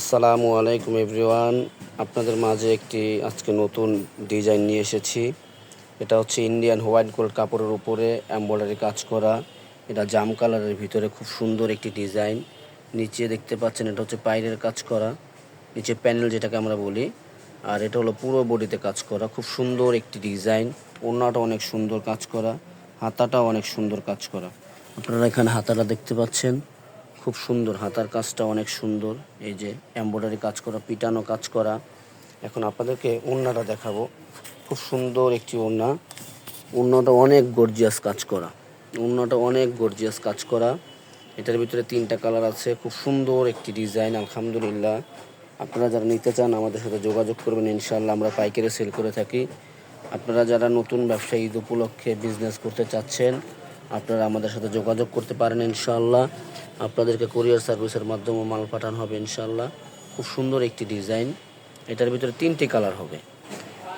আসসালামু আলাইকুম এভরিওয়ান। আপনাদের মাঝে একটি আজকে নতুন ডিজাইন নিয়ে এসেছি। এটা হচ্ছে ইন্ডিয়ান হোয়াইট গোল্ড কাপড়ের উপরে এমব্রয়ডারি কাজ করা। এটা জাম কালারের ভিতরে খুব সুন্দর একটি ডিজাইন। নিচে দেখতে পাচ্ছেন এটা হচ্ছে পাইরের কাজ করা। নিচে প্যানেল যেটাকে আমরা বলি। আর এটা হলো পুরো বডিতে কাজ করা। খুব সুন্দর একটি ডিজাইন। ওড়নাটা অনেক সুন্দর কাজ করা। হাতাটাও অনেক সুন্দর কাজ করা। আপনারা এখানে হাতাটা দেখতে পাচ্ছেন। খুব সুন্দর, হাতার কাজটা অনেক সুন্দর। এই যে এমব্রয়ডারি কাজ করা, পিটানো কাজ করা। এখন আপনাদেরকে ওড়নাটা দেখাবো। খুব সুন্দর একটি ওড়না। ওড়নাটা অনেক গর্জিয়াস কাজ করা। ওড়নাটা অনেক গর্জিয়াস কাজ করা। এটার ভিতরে তিনটা কালার আছে। খুব সুন্দর একটি ডিজাইন, আলহামদুলিল্লাহ। আপনারা যারা নিতে চান, আমাদের সাথে যোগাযোগ করবেন ইনশাল্লাহ আমরা পাইকারি সেল করে থাকি। আপনারা যারা নতুন ব্যবসা ঈদ উপলক্ষে বিজনেস করতে চাচ্ছেন আপনারা আমাদের সাথে যোগাযোগ করতে পারেন ইনশাআল্লাহ। আপনাদেরকে কুরিয়ার সার্ভিসের মাধ্যমে মাল পাঠানো হবে ইনশাআল্লাহ। খুব সুন্দর একটি ডিজাইন এটার ভিতরে তিনটি কালার হবে।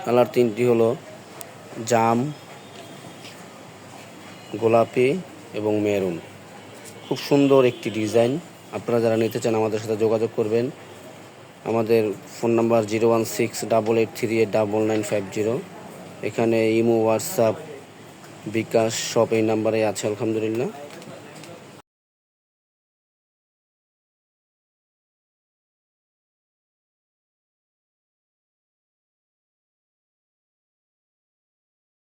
কালার তিনটি হলো জাম, গোলাপি এবং মেরুন। খুব সুন্দর একটি ডিজাইন আপনারা যারা নিতে চান আমাদের সাথে যোগাযোগ করবেন। আমাদের phone number zero one six double eight three eight double nine five zero এখানে ইমো, হোয়াটসঅ্যাপ বিকাশ সব এই নাম্বারে আছে আলহামদুলিল্লাহ।